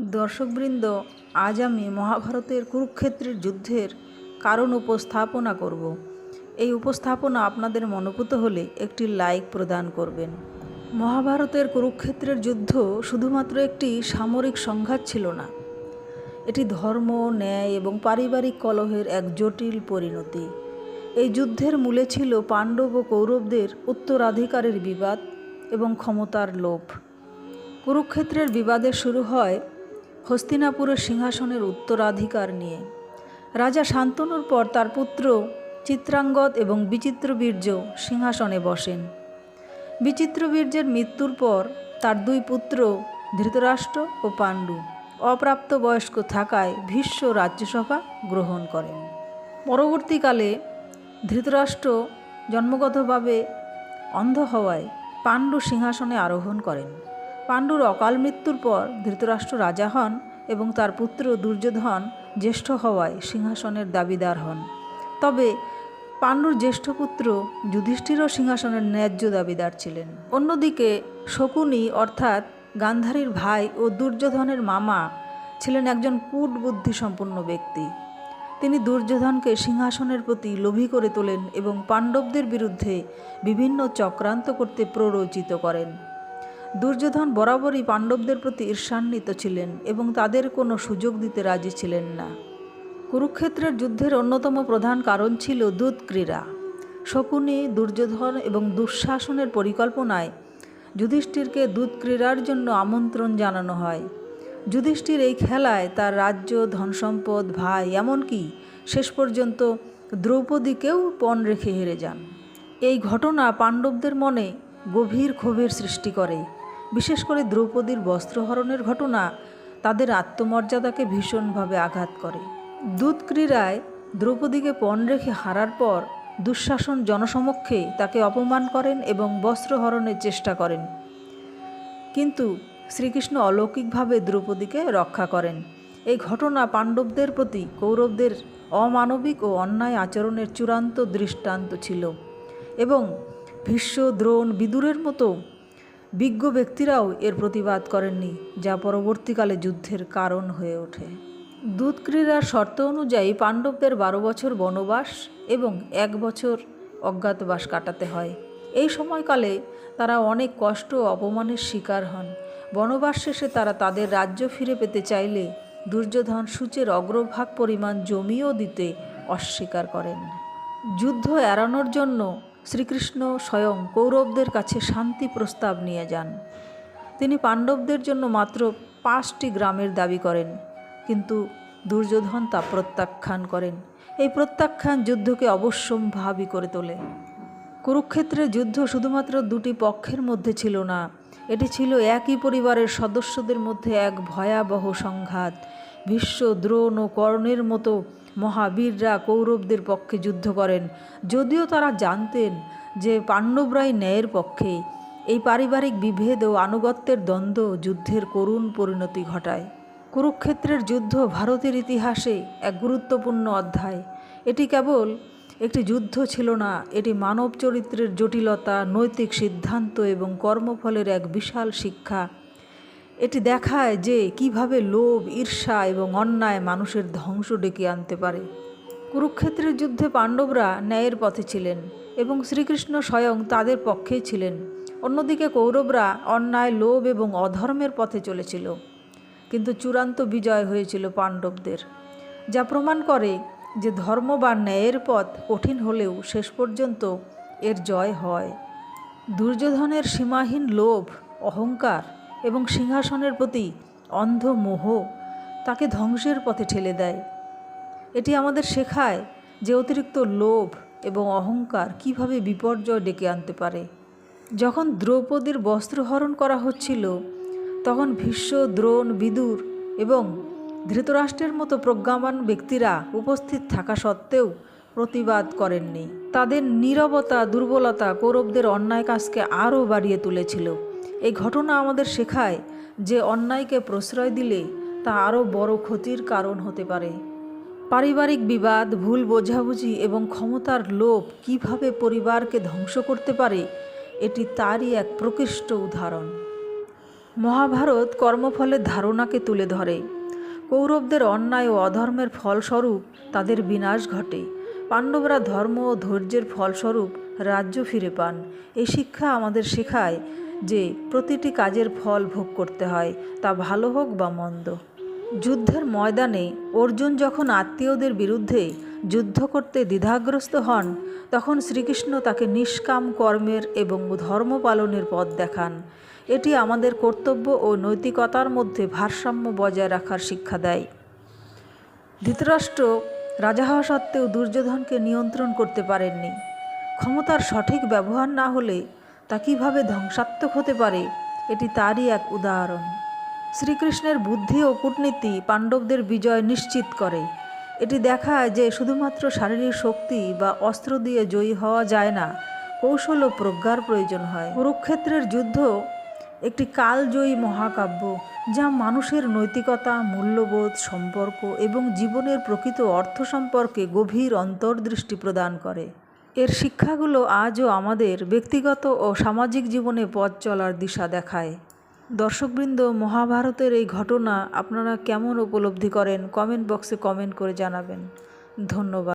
দর্শকবৃন্দ, আজ আমি মহাভারতের কুরুক্ষেত্রের যুদ্ধের কারণ উপস্থাপনা করব। এই উপস্থাপনা আপনাদের মনোভূত হলে একটি লাইক প্রদান করবেন। মহাভারতের কুরুক্ষেত্রের যুদ্ধ শুধুমাত্র একটি সামরিক সংঘাত ছিল না। এটি ধর্ম, ন্যায় এবং পারিবারিক কলহের এক জটিল পরিণতি। এই যুদ্ধের মূলে ছিল পাণ্ডব ও কৌরবদের উত্তরাধিকারের বিবাদ এবং ক্ষমতার লোভ। কুরুক্ষেত্রের বিবাদে শুরু হয় হস্তিনাপুরের সিংহাসনের উত্তরাধিকার নিয়ে। রাজা শান্তনুর পর তার পুত্র চিত্রাঙ্গদ এবং বিচিত্রবীর্য সিংহাসনে বসেন। বিচিত্রবীর্যের মৃত্যুর পর তার দুই পুত্র ধৃতরাষ্ট্র ও পাণ্ডু অপ্রাপ্তবয়স্ক থাকায় ভীষ্ম রাজ্যসভা গ্রহণ করেন। পরবর্তীকালে ধৃতরাষ্ট্র জন্মগতভাবে অন্ধ হওয়ায় পাণ্ডু সিংহাসনে আরোহণ করেন। পাণ্ডুর অকাল মৃত্যুর পর ধৃতরাষ্ট্র রাজা হন এবং তার পুত্র দুর্যোধন জ্যেষ্ঠ হওয়ায় সিংহাসনের দাবিদার হন। তবে পাণ্ডুর জ্যেষ্ঠ পুত্র যুধিষ্ঠিরও সিংহাসনের ন্যায্য দাবিদার ছিলেন। অন্যদিকে শকুনি অর্থাৎ গান্ধারীর ভাই ও দুর্যোধনের মামা ছিলেন একজন কূট বুদ্ধিসম্পন্ন ব্যক্তি। তিনি দুর্যোধনকে সিংহাসনের প্রতি লোভী করে তোলেন এবং পাণ্ডবদের বিরুদ্ধে বিভিন্ন চক্রান্ত করতে প্ররোচিত করেন। দুর্যোধন বরাবরই পাণ্ডবদের প্রতি ঈর্ষান্বিত ছিলেন এবং তাদের কোনো সুযোগ দিতে রাজি ছিলেন না। কুরুক্ষেত্রের যুদ্ধের অন্যতম প্রধান কারণ ছিল দুধ ক্রীড়া শকুনি, দুর্যোধন এবং দুঃশাসনের পরিকল্পনায় যুধিষ্ঠিরকে দুধ ক্রীড়ার জন্য আমন্ত্রণ জানানো হয়। যুধিষ্ঠির এই খেলায় তার রাজ্য, ধনসম্পদ, ভাই এমনকি শেষ পর্যন্ত দ্রৌপদীকেও পণ রেখে হেরে যান। এই ঘটনা পাণ্ডবদের মনে গভীর ক্ষোভের সৃষ্টি করে। বিশেষ করে দ্রৌপদীর বস্ত্রহরণের ঘটনা তাদের আত্মমর্যাদাকে ভীষণভাবে আঘাত করে। দুধ ক্রীড়ায় দ্রৌপদীকে পণ রেখে হারার পর দুঃশাসন জনসমক্ষে তাকে অপমান করেন এবং বস্ত্রহরণের চেষ্টা করেন। কিন্তু শ্রীকৃষ্ণ অলৌকিকভাবে দ্রৌপদীকে রক্ষা করেন। এই ঘটনা পাণ্ডবদের প্রতি কৌরবদের অমানবিক ও অন্যায় আচরণের চূড়ান্ত দৃষ্টান্ত ছিল এবং ভীষ্ম, দ্রোণ, বিদুরের মতো বিজ্ঞ ব্যক্তিরাও এর প্রতিবাদ করেননি, যা পরবর্তীকালে যুদ্ধের কারণ হয়ে ওঠে। দুধ ক্রীড়ার শর্ত অনুযায়ী পাণ্ডবদের বারো বছর বনবাস এবং এক বছর অজ্ঞাতবাস কাটাতে হয়। এই সময়কালে তারা অনেক কষ্ট ও অপমানের শিকার হন। বনবাস শেষে তারা তাদের রাজ্য ফিরে পেতে চাইলে দুর্যোধন সূচের অগ্রভাগ পরিমাণ জমিও দিতে অস্বীকার করেন। যুদ্ধ এড়ানোর জন্য শ্রীকৃষ্ণ স্বয়ং কৌরবদের কাছে শান্তি প্রস্তাব নিয়ে যান। তিনি পাণ্ডবদের জন্য মাত্র পাঁচটি গ্রামের দাবি করেন, কিন্তু দুর্যোধন তা প্রত্যাখ্যান করেন। এই প্রত্যাখ্যান যুদ্ধকে অবশ্যম্ভাবী করে তোলে। কুরুক্ষেত্রের যুদ্ধ শুধুমাত্র দুটি পক্ষের মধ্যে ছিল না, এটি ছিল একই পরিবারের সদস্যদের মধ্যে এক ভয়াবহ সংঘাত। ভীষ্ম, দ্রোণ ও কর্ণের মতো মহাবীররা কৌরবদের পক্ষে যুদ্ধ করেন। যদিও তারা জানতেন যে পাণ্ডবরাই ন্যায়ের পক্ষে। এই পারিবারিক বিভেদ ও আনুগত্যের দ্বন্দ্ব যুদ্ধের করুণ পরিণতি ঘটায়। কুরুক্ষেত্রের যুদ্ধ ভারতের ইতিহাসে এক গুরুত্বপূর্ণ অধ্যায়। এটি কেবল একটি যুদ্ধ ছিল না, এটি মানব চরিত্রের জটিলতা, নৈতিক সিদ্ধান্ত এবং কর্মফলের এক বিশাল শিক্ষা। এটি দেখায় যে কীভাবে লোভ, ঈর্ষা এবং অন্যায় মানুষের ধ্বংস ডেকে আনতে পারে। কুরুক্ষেত্রের যুদ্ধে পাণ্ডবরা ন্যায়ের পথে ছিলেন এবং শ্রীকৃষ্ণ স্বয়ং তাদের পক্ষেই ছিলেন। অন্যদিকে কৌরবরা অন্যায়, লোভ এবং অধর্মের পথে চলেছিল। কিন্তু চূড়ান্ত বিজয় হয়েছিল পাণ্ডবদের, যা প্রমাণ করে যে ধর্ম বা ন্যায়ের পথ কঠিন হলেও শেষ পর্যন্ত এর জয় হয়। দুর্যোধনের সীমাহীন লোভ, অহংকার এবং সিংহাসনের প্রতি অন্ধ মোহ তাকে ধ্বংসের পথে ঠেলে দেয়। এটি আমাদের শেখায় যে অতিরিক্ত লোভ এবং অহংকার কীভাবে বিপর্যয় ডেকে আনতে পারে। যখন দ্রৌপদীর বস্ত্রহরণ করা হচ্ছিল, তখন ভীষ্ম, দ্রোণ, বিদুর এবং ধৃতরাষ্ট্রের মতো প্রজ্ঞাবান ব্যক্তিরা উপস্থিত থাকা সত্ত্বেও প্রতিবাদ করেননি। তাদের নীরবতা, দুর্বলতা কৌরবদের অন্যায় কাজকে আরও বাড়িয়ে তুলেছিল। এই ঘটনা আমাদের শেখায় যে অন্যায়কে প্রশ্রয় দিলে তা আরও বড় ক্ষতির কারণ হতে পারে। পারিবারিক বিবাদ, ভুল বোঝাবুঝি এবং ক্ষমতার লোভ কীভাবে পরিবারকে ধ্বংস করতে পারে, এটি তারই এক প্রকৃষ্ট উদাহরণ। মহাভারত কর্মফলের ধারণাকে তুলে ধরে। কৌরবদের অন্যায় ও অধর্মের ফলস্বরূপ তাদের বিনাশ ঘটে। পাণ্ডবরা ধর্ম ও ধৈর্যের ফলস্বরূপ রাজ্য ফিরে পান। এই শিক্ষা আমাদের শেখায় যে প্রতিটি কাজের ফল ভোগ করতে হয়, তা ভালো হোক বা মন্দ। যুদ্ধের ময়দানে অর্জুন যখন আত্মীয়দের বিরুদ্ধে যুদ্ধ করতে দ্বিধাগ্রস্ত হন, তখন শ্রীকৃষ্ণ তাকে নিষ্কাম কর্মের এবং ধর্ম পালনের পথ দেখান। এটি আমাদের কর্তব্য ও নৈতিকতার মধ্যে ভারসাম্য বজায় রাখার শিক্ষা দেয়। ধৃতরাষ্ট্র রাজা হওয়া সত্ত্বেও দুর্যোধনকে নিয়ন্ত্রণ করতে পারেননি। ক্ষমতার সঠিক ব্যবহার না হলে তা কীভাবে ধ্বংসাত্মক হতে পারে, এটি তারই এক উদাহরণ। শ্রীকৃষ্ণের বুদ্ধি ও কূটনীতি পাণ্ডবদের বিজয় নিশ্চিত করে। এটি দেখায় যে শুধুমাত্র শারীরিক শক্তি বা অস্ত্র দিয়ে জয়ী হওয়া যায় না, কৌশল ও প্রজ্ঞার প্রয়োজন হয়। কুরুক্ষেত্রের যুদ্ধ একটি কালজয়ী মহাকাব্য যা মানুষের নৈতিকতা, মূল্যবোধ, সম্পর্ক এবং জীবনের প্রকৃত অর্থ সম্পর্কে গভীর অন্তর্দৃষ্টি প্রদান করে। এর শিক্ষাগুলো আজও আমাদের ব্যক্তিগত ও সামাজিক জীবনে পথ চলার দিশা দেখায়। দর্শকবৃন্দ, মহাভারতের এই ঘটনা আপনারা কেমন উপলব্ধি করেন? কমেন্ট বক্সে কমেন্ট করে জানাবেন। ধন্যবাদ।